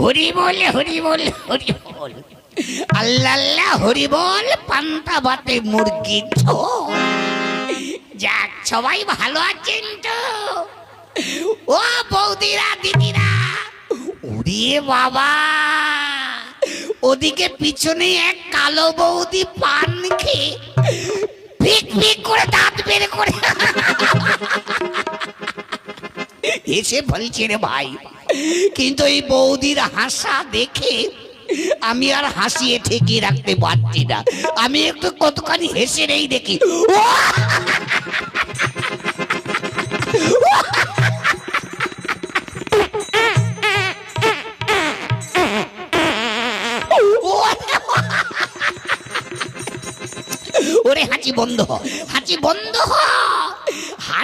হরি বল হরি বল হরি বল। আল্লাহ আল্লাহ হরি বল, পান্তা ভাতে মুরগি যাক, সবাই ভালো আছেন তো? ও বৌদিরা, দিদিরা, ওরে বাবা। ওদিকে পিছনে এক কালো বৌদি পান খেয়ে পিক পিক করে দাঁত বের করে এসে বলছে রে ভাই, কিন্তু এই বৌদির হাসা দেখে আমি আর হাসিয়ে ঠেকিয়ে রাখতে পারছি না। আমি একটু কতখানি হেসে নেই দেখি। ওরে হাঁচি বন্ধ হাঁচি বন্ধ হ।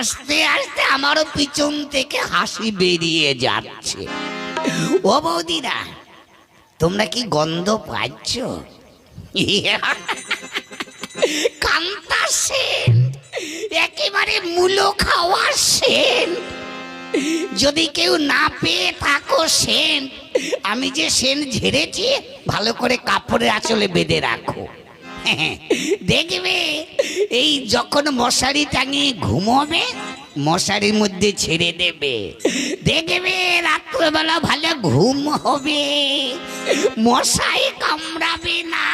হাসতে হাসতে আমারও পিছন থেকে হাসি বেরিয়ে যাচ্ছে। ও বৌদিরা, তোমরা কি গন্ধ পাচ্ছ? কান্তা সেন, একেবারে মূলো খাওয়া সেন। যদি কেউ না পেয়ে থাকো সেন, আমি যে সেন ঝেড়েছি, ভালো করে কাপড়ের আঁচলে বেঁধে রাখো। দেখবে এই যখন মশারি টাঙিয়ে ঘুমোবে মশারির মধ্যে ছেড়ে দেবে। দেখবে রাত্রেবেলা ভালো ঘুম হবে। মশাই কামড়াবে না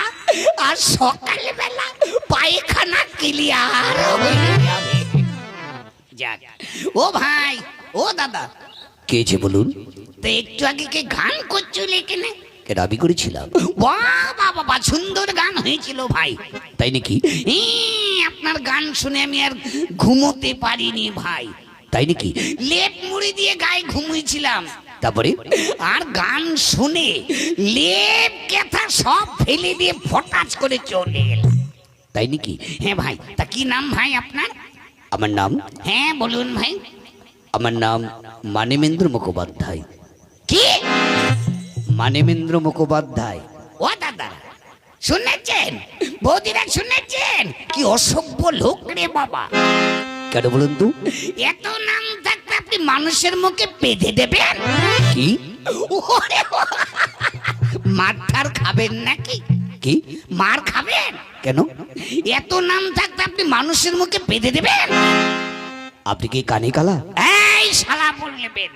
আর সকালবেলা পায়খানা ক্লিয়ার হয়ে যাবে যাক ও ভাই ও দাদা। কে যে বলুন? তো একটু আগে কে গান করছিল এখানে? কে দাবি করেছিলাম। বাবা সুন্দর গান হয়েছিল ভাই। তাই নাকি? আপনার গান শুনে আমি আর ঘুমোতে পারিনি ভাই। তাই নাকি? লেপ মুড়ি দিয়ে গায়ে ঘুমিয়েছিলাম। তারপরে? আর গান শুনে লেপ কেথা সব ফেলে দিয়ে ফটাচ করে চলে এলাম। তাই নাকি? হ্যাঁ ভাই তা কি নাম ভাই আপনার? আমার নাম? হ্যাঁ বলুন ভাই। আমার নাম মানিমেন্দ্র মুখোপাধ্যায়। কি? মানেমেন্দ্র মুখোপাধ্যায়। ও দাদা শুনেছেন? বৌদিরা শুনেছেন? কি অসভ্য লোক রে বাবা। কেন বলুন তো? এত নাম থাকতে আপনি মানুষের মুখে বেঁধে দেবেন? কি? বাবা! খাবেন নাকি? কি? মার খাবেন? কেন? এত নাম থাকতে আপনি মানুষের মুখে বেঁধে দেবেন? আপনি কি কানে কালা? এই শালা বলবেন।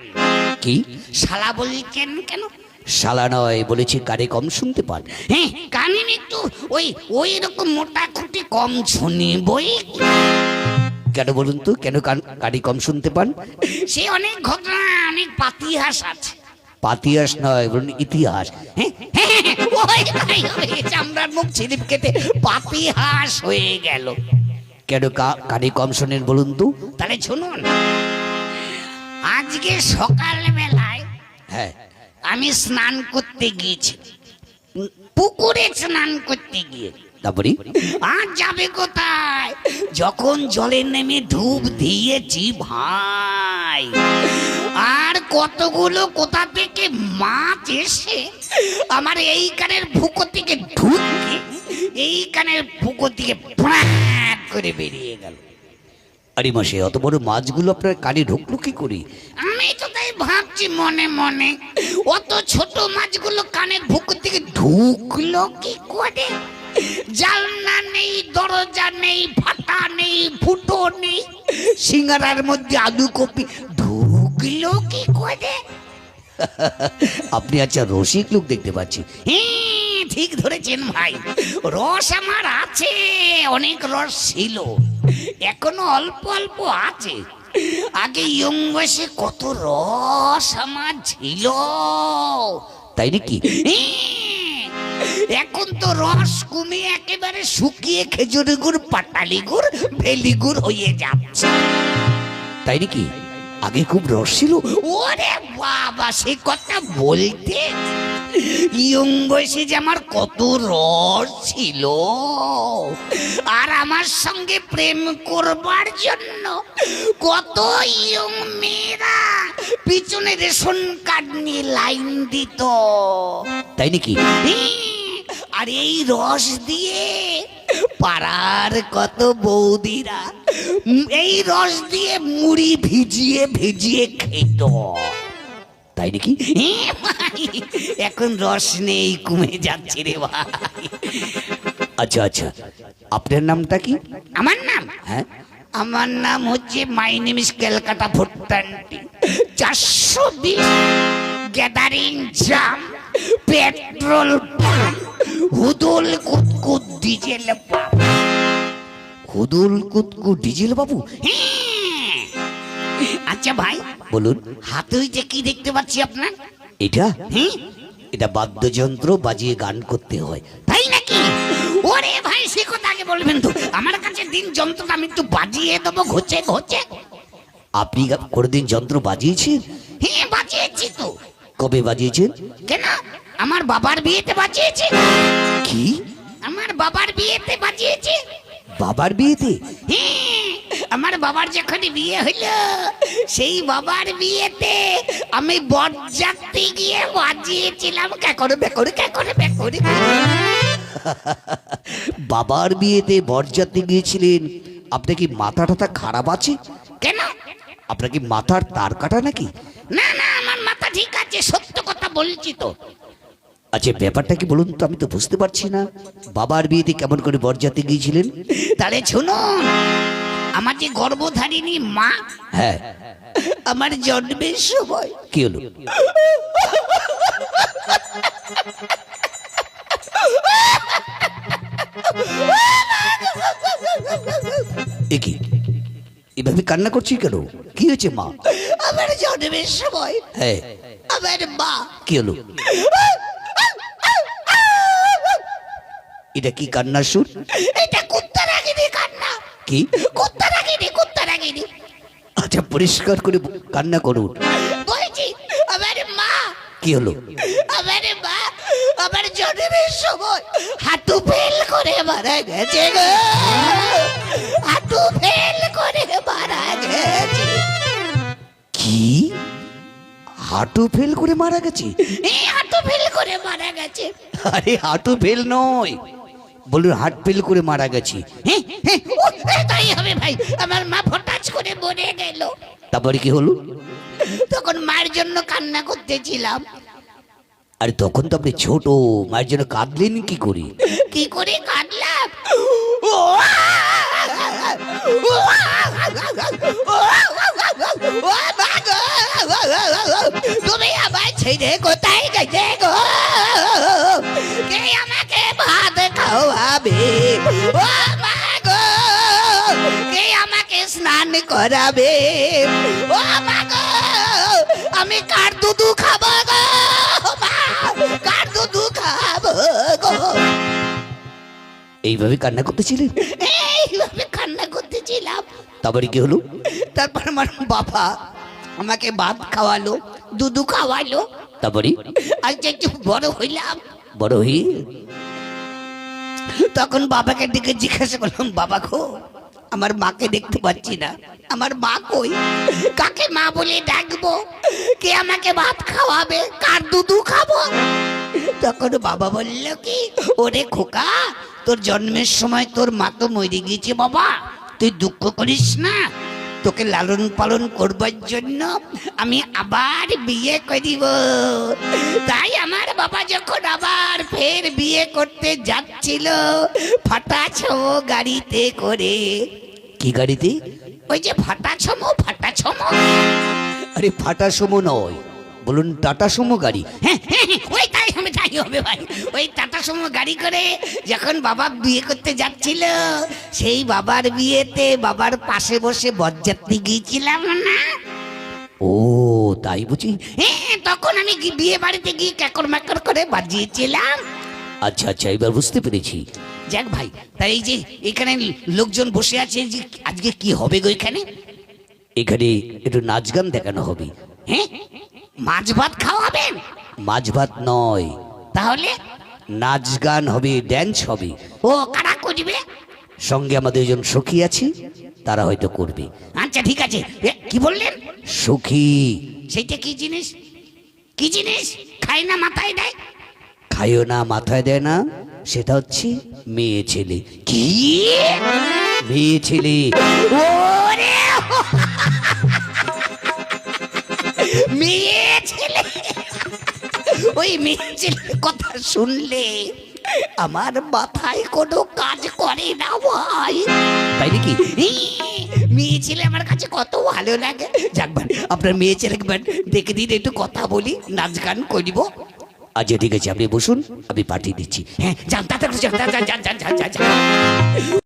কি? শালা বলছেন কেন? শালা নয় বলেছি কানে কম শুনতে পান? হ্যাঁ কানে একটু ওই ওই রকম মোটা খুঁটি কম শুনি বই কেন বলুন তো কেন কানে কম শুনতে পান? সে অনেক ঘটনা অনেক পাতিহাস আছে। পাতিয়াস নয় বলুন ইতিহাস। হ্যাঁ, হ্যাঁ, হ্যাঁ, চামড়ার মুখ ছিলিপ কেটে পাতিহাস হয়ে গেল। কেন কা- কানে কম শোনেন বলুন তো? তাহলে শুনুন আজকে সকাল বেলায় হ্যাঁ। আমি স্নান করতে গিয়েছি পুকুরে স্নান করতে গিয়ে। তারপরে? আর যাবে কোথায়? যখন জলে নেমে ধূপ দিয়েছি ভাই। আর কতগুলো কোথা থেকে মাছ এসে আমার এই কানের ফুকো থেকে ঢুকে এই কানের ফুকো থেকে ফ্রাট করে বেরিয়ে গেল। আরে মাসে অত বড় মাছগুলো আপনার কানে ঢুকলো কি করে? আমি তো তাই ভাবছি মনে মনে অত ছোট মাছগুলো কানের ভুকু থেকে ঢুকলো কি করে? জালনা নেই দরজা নেই ফাটা নেই ফুটো নেই সিঙ্গারার মধ্যে আলু কপি ঢুকলো কি করে? আপনি আচ্ছা রসিক লোক দেখতে পাচ্ছি। হ্যাঁ, ঠিক ধরেছেন ভাই। রস আমার আছে অনেক রস ছিল। এখনও অল্প অল্প আছে। আগে ইয়ং বয়সে কত রস আমার ছিল। তাই নাকি? এখন তো রস কমে একেবারে শুকিয়ে খেজুর গুড়, পাটালি গুড়, ভেলি গুড় হয়ে যাচ্ছে। তাই নাকি? আগে খুব রস ছিল। ওরে বাবা, সে কথা বলতে ইয়ং বয়সে যে আমার কত রস ছিল। আর আমার সঙ্গে প্রেম করবার জন্য কত ইয়ং মেয়েরা পিছনে রেশন কার্ড নিয়ে লাইন দিত। তাই নাকি? আর এই রস দিয়ে পাড়ার কত বৌদিরা এই রস দিয়ে মুড়ি ভিজিয়ে ভিজিয়ে খেত। তাই নাকি? ভাই, এখন রস নেই কমে যাচ্ছে রে ভাই। আচ্ছা আচ্ছা। আপনার নামটা কি? আমার নাম? হ্যাঁ। আমার নাম হচ্ছে মাই নেম ইস ক্যালকাটা ভুট্টান্টি চারশো বিশ গ্যাদারিং জাম পেট্রোল পাম্প হুদুল কুতকুত ডিজেল পাম্প হুদুল কুতকু ডিজেল বাবু? হ্যাঁ। আচ্ছা ভাই বলুন। হাতে ওই যে কি দেখতে পাচ্ছি আপনার? এটা? হ্যাঁ এটা বাদ্যযন্ত্র বাজিয়ে গান করতে হয়। তাই নাকি? ওরে ভাই সে কথা আগে বলবেন তো। আমার কাছে দিন যন্ত্রটা আমি একটু বাজিয়ে দেবো ঘোচে ঘোচে। আপনি কোনোদিন যন্ত্র বাজিয়েছেন? হ্যাঁ বাজিয়েছি তো। কবে বাজিয়েছেন? কেন? আমার বাবার বিয়েতে বাজিয়েছি। কি? আমার বাবার বিয়েতে বাজিয়েছি। বাবার বিয়েতে? হ্যাঁ, বাবার যখন বিয়ে হইল সেই বাবার বিয়েতে আমি বরযাত্রী গিয়ে বাজিয়েছিলাম কেকরে বেকরে কেকরে বেকরে বাবার বিয়েতে বরযাত্রী গিয়েছিলেন। আপনার কি মাথা টাথা খারাপ আছে? কেন? আপনার কি মাথার তার কাটা নাকি? না না আমার মাথা ঠিক আছে সত্য কথা বলছি তো। আচ্ছা ব্যাপারটা কি বলুন তো আমি তো বুঝতে পারছি না। বাবার বিয়েতে কেমন করে বরযাত্রী গিয়েছিলেন? তাহলে শুনুন। আমার যে গর্ভধারিণী মা হ্যাঁ। আমার জন্মের সময়। কি হলো? এ কি? এভাবে কান্না করছি কেন? কি হয়েছে মা? আমার জন্মের সময় হ্যাঁ। আমার মা কি হলো? এটা কি কান্নার সুর? এটা কুত্তা রাগিনি কান্না। কি কুত্তা রাগিনি কুত্তা রাগিনি আচ্ছা পরিষ্কার করে কান্না করুন। বলছি আমার মা কি হলো? আমার মা আমার জন্মের সময় হাঁটু ফেল করে মারা গেছে গো। হাঁটু ফেল করে মারা গেছে। কি? হাঁটু ফেল করে মারা গেছে? এই হাঁটু ফেল করে মারা গেছে। আরে হাঁটু ফেল নয়। বলুন হাট ফেল করে মারা গেছে। হ্যাঁ, হ্যাঁ, তাই হবে ভাই। আমার মা করে মরে গেল। তারপরে কি হলো? তখন মায়ের জন্য কান্না করতেছিলাম। আরে তখন তো আপনি ছোট মায়ের জন্য কাঁদলেন কি করে? কি করে কাঁদলাম? তুমি আমার ছেড়ে কোথায় গেছে গো? কে আমাকে খাওয়াবে ও মা গো কে আমাকে স্নান করাবে? ও মা গো আমি কার দুধু খাব গো? মা কার দুধু খাব গো? এইভাবে কান্না করতেছিলেন এইভাবে কান্না করতেছিলাম। তারপরে কি হলো? তারপর আমার বাবা আমাকে ভাত খাওয়ালো দুধু খাওয়ালো। তারপরে? আজকে একটু বড় হইলাম। বড় হয়ে? তখন বাবাকে ডেকে জিজ্ঞাসা করলাম, বাবা গো, আমার মাকে দেখতে পাচ্ছি না। আমার মা কই? কাকে মা বলে ডাকবো? কে আমাকে ভাত খাওয়াবে? কার দুধু খাব? তখন বাবা বলল, কি? ওরে খোকা, তোর জন্মের সময় তোর মা তো মরে গিয়েছে বাবা। তুই দুঃখ করিস না তোকে লালন পালন করবার জন্য আমি আবার বিয়ে করিব তাই আমার বাবা যখন আবার ফের বিয়ে করতে যাচ্ছিল ফাটা ছো গাড়িতে করে। কি গাড়িতে? ওই যে ফাটা ছমো ফাটা ছমো আরে ফাটা সমো নয় বলুন টাটা সমো গাড়ি। হ্যাঁ, হ্যাঁ, হবে ভাই। ওই টাটা সময় গাড়ি করে যখন বাবা বিয়ে করতে যাচ্ছিল সেই বাবার বিয়েতে বাবার পাশে বসে বরযাত্রী গিয়েছিলাম না। ও তাই বুঝি? হ্যাঁ তখন আমি বিয়ে বাড়িতে গিয়ে ক্যাকর ম্যাকর করে বাজিয়েছিলাম। আচ্ছা আচ্ছা এবার বুঝতে পেরেছি। যাক ভাই তাই এই যে এখানে লোকজন বসে আছে যে আজকে কি হবে গো এখানে? এখানে একটু নাচ গান দেখানো হবে। হ্যাঁ মাছ ভাত খাওয়াবেন? মাছ ভাত নয় তাহলে? নাচ গান হবে ড্যান্স হবে। ও কারা করবে? সঙ্গে আমাদের একজন সখী আছে তারা হয়তো করবে। আচ্ছা ঠিক আছে। কি বললেন? সখী। সেইটা কি জিনিস? কি জিনিস? খাই না মাথায় দেয়? খায়ও না মাথায় দেয় না। সেটা হচ্ছে মেয়ে ছেলে। কি? মেয়ে ছেলে। মেয়ে ওই মেয়ে ছেলের কথা শুনলে আমার মাথায় কোনো কাজ করে না ভাই। তাই নাকি? মেয়ে ছেলে আমার কাছে কত ভালো লাগে। যাকবার আপনার মেয়ে একবার দেখে দিন, একটু কথা বলি, নাচ গান করিব। আচ্ছা ঠিক আছে, আপনি বসুন, আমি পাঠিয়ে দিচ্ছি। হ্যাঁ যান, তাড়াতাড়ি যান যান যান যান যান যান।